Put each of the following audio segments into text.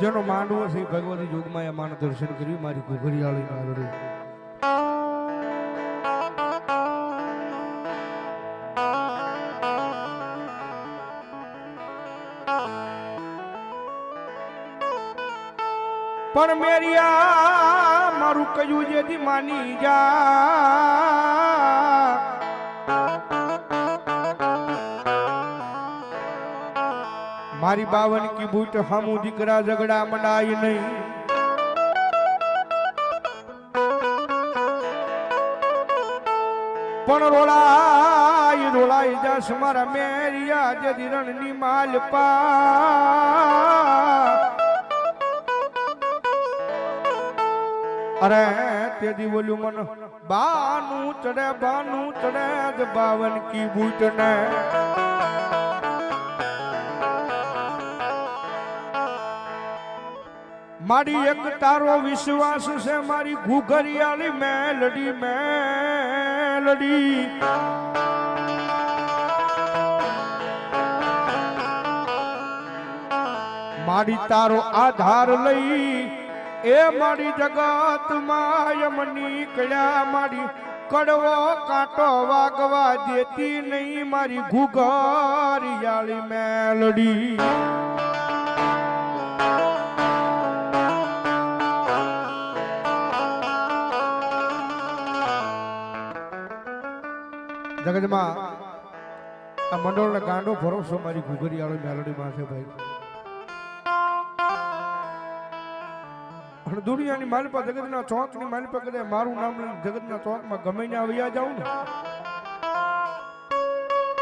જેનો માંડવો છે ભગવતી જોગમાં એ માનું દર્શન કર્યું, મારી ઘોઘરિયાળી નારડી પણ મેરિયા મારું કયું જેથી માની જા. મારી બાવન કી બૂટ હમુ દીકરા ઝઘડા મંડાય નહીં. પણ રોળાય રોળાય જસ મારા મેરિયા જદી રણની માલપા અરે તેથી બોલ્યું મન, બાનું ચડે બાનું ચડે બાવન કી બૂટ ને મારી એક તારો વિશ્વાસ છે, મારી ઘુઘરિયાળી મેલડી મેલડી. મારી તારો આધાર લઈ, એ મારી જગત માયમ નીકળ્યા. મારી કડવો કાંટો વાગવા દેતી નહીં, મારી ઘુઘરિયાળી મેલડી. જગતમાં આ મંડળને ગાંડો ભરોસો મારી ઘુઘરી મેલડી માં છે ભાઈ. દુનિયાની દુનિયાની માલિપા જગતના ચોકની માલિપા કદાચ મારું નામ લઈને જગતના ચોકમાં ગમે ને આવી જાઉં ને.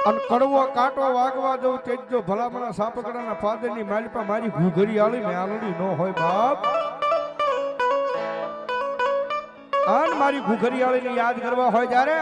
અને કડવો કાંટો વાગવા દઉં તે જ જો ભલામણા સાપકડાના ફાદરની માલિપા મારી ઘુઘરી વાળી મેલડી ન હોય બાપ. આન મારી ઘુઘરી વાળીને યાદ કરવા હોય જ્યારે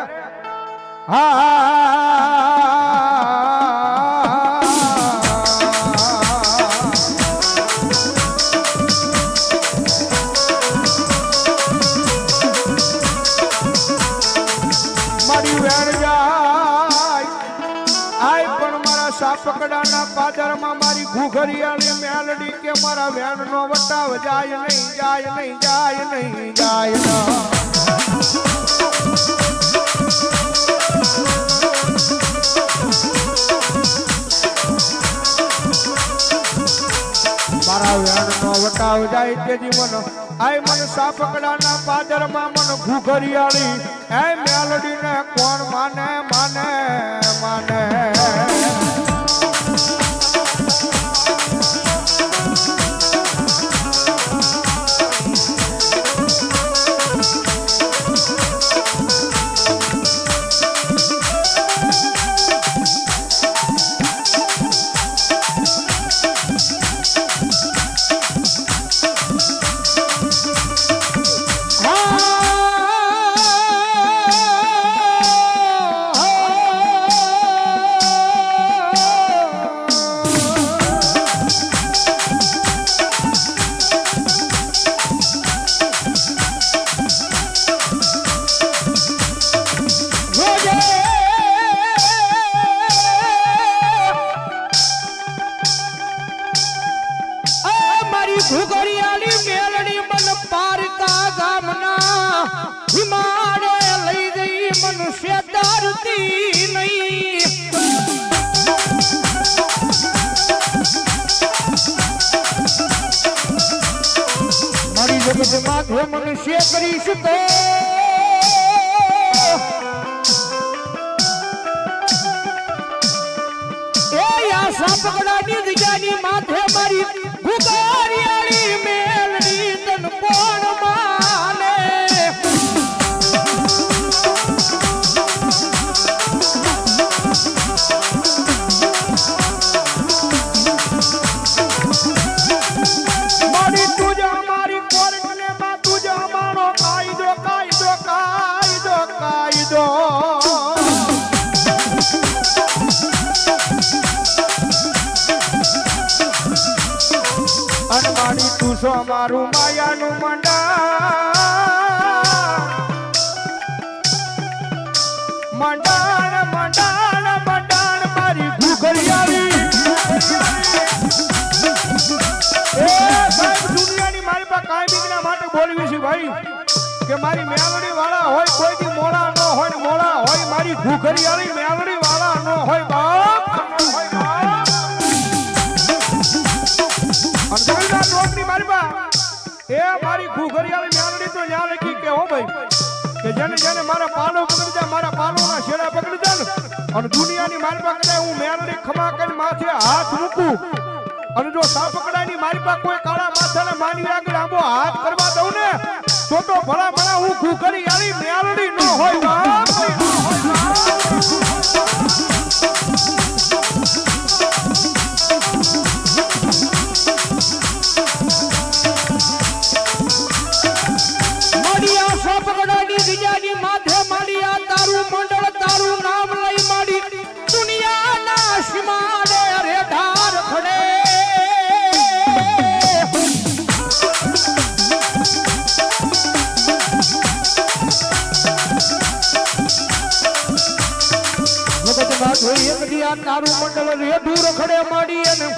સાપકડાના પાદરમાં મારી ઘુઘરિયાળી મેલડી કે મારા વેણ નો વટાવ જાય નહીં જાય નહીં જાય નહીં, જાય તેથી મન આય મન સાપકડાના પાદરમાં મન ઘુઘરિયાળી એ મેલડીને કોણ માને માને? ઘુઘરિયાળી મેલડી મન પારકા ગામના હિમાડે લઈ ગઈ મનુષ્ય દારતી નહીં. મારી જગત માથે મનુષ્ય કરીશ તો એ આ સાપકડાની દિજાની માથે મારી ગુગારિયાળી છો મારું માયાનું મંડા મંડાણ. મંડાણ મંડાણ, મારી ઘુઘરિયાળી એ બોલવી છે ભાઈ. કે મારી મેવડી વાળા હોય કોઈ દી મોળા ન હોય મોળા હોય, મારી ઘૂઘરિયાળી મેવડી વાળા ન હોય બાપ. જોઈલા લોકની એ મારી ઘૂઘરિયાળી મ્યાલડી તો ન્યા લખી કે, હો ભાઈ, કે જેને જેને મારા પાલો પકડી જાય, મારા પાલોના છેડા પકડી જાય અને દુનિયાની મારી પાસે હું મ્યાલડી ખમા કરીને માથે હાથ મૂકું. અને જો સાપકડાની મારી પાસે કોઈ કાળા માથાને માની આગળ આંબો હાથ કરવા દઉં ને, તો તો ભલા ભલા હું ઘૂઘરી આલી મેલડી ન હોય. બાપ ન હોય બાપ દિજાની માથે માડિયા તારું મંડળ, તારું નામ લઈ માડી દુનિયાના સીમાડે રે ધાર ખડે. તારું મંડળ રે દૂર ખડે માડી અને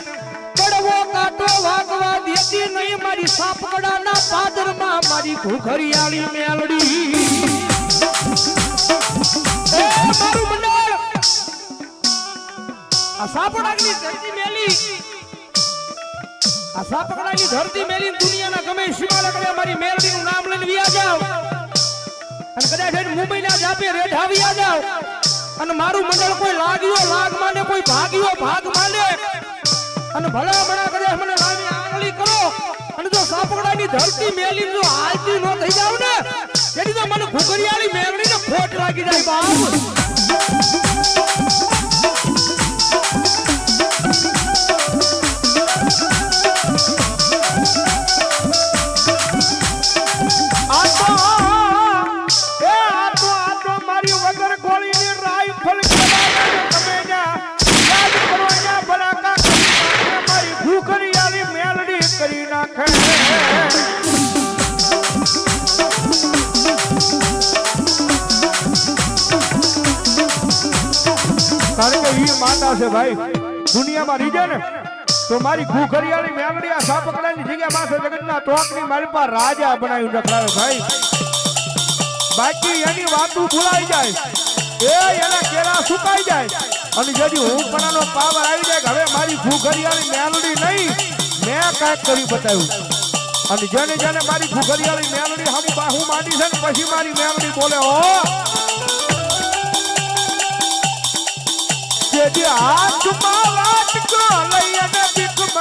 કડવો કાટો વાગવા દેતી નહીં. મારી સાપકડાના પાદરમાં મારી ઘુઘરિયાળી મેલડી. આ સાપકડાની ધરતી મેલી. આ સાપડાની ધરતી મેલી દુનિયાના ગમે સીમાડા કરે મારી મેલડીનું નામ લઈને વિયા જાવ અને કદાચ મુંબઈ મુંબઈના જાપે રેઢાવી જાવ અને મારું મંડળ કોઈ લાગ્યો, લાગ માને, કોઈ ભાગ્યો, ભાગ માને. અને ભલા ભલા કરે, મને લાવી આંગળી કરો. અને જો સાપકડાની ધરતી મેલી જો હાલતી ન થઈ જાવ ને તેથી તો મને ઘુઘરિયાળી મેરડીને ખોટ લાગી જાય બાપ. છે ભાઈ. દુનિયામાં રીજે ને તો મારી ઘૂઘરિયાળી મેંગડી આ સાપકડાની જગ્યા માથે જગતના તોકની મારી પાસે રાજા બનાવી રખડાવે ભાઈ. બાકી એની વાતું ભૂલાઈ જાય. એ એના કેળા સુકાઈ જાય. અને જેથી હું પણાનો પાવર આવી જાય હવે મારી ઘૂઘરિયાળી મેલડી નહીં, મેં કાંઈક કરી બતાવ્યું. અને જેને જેને મારી ઘૂઘરિયાળી મેલડી હમ બાહુ માંડી છે ને પછી મારી મેલડી બોલે હો చెడి ఆత్మ వాటికో లయ్యన దిక్కుమ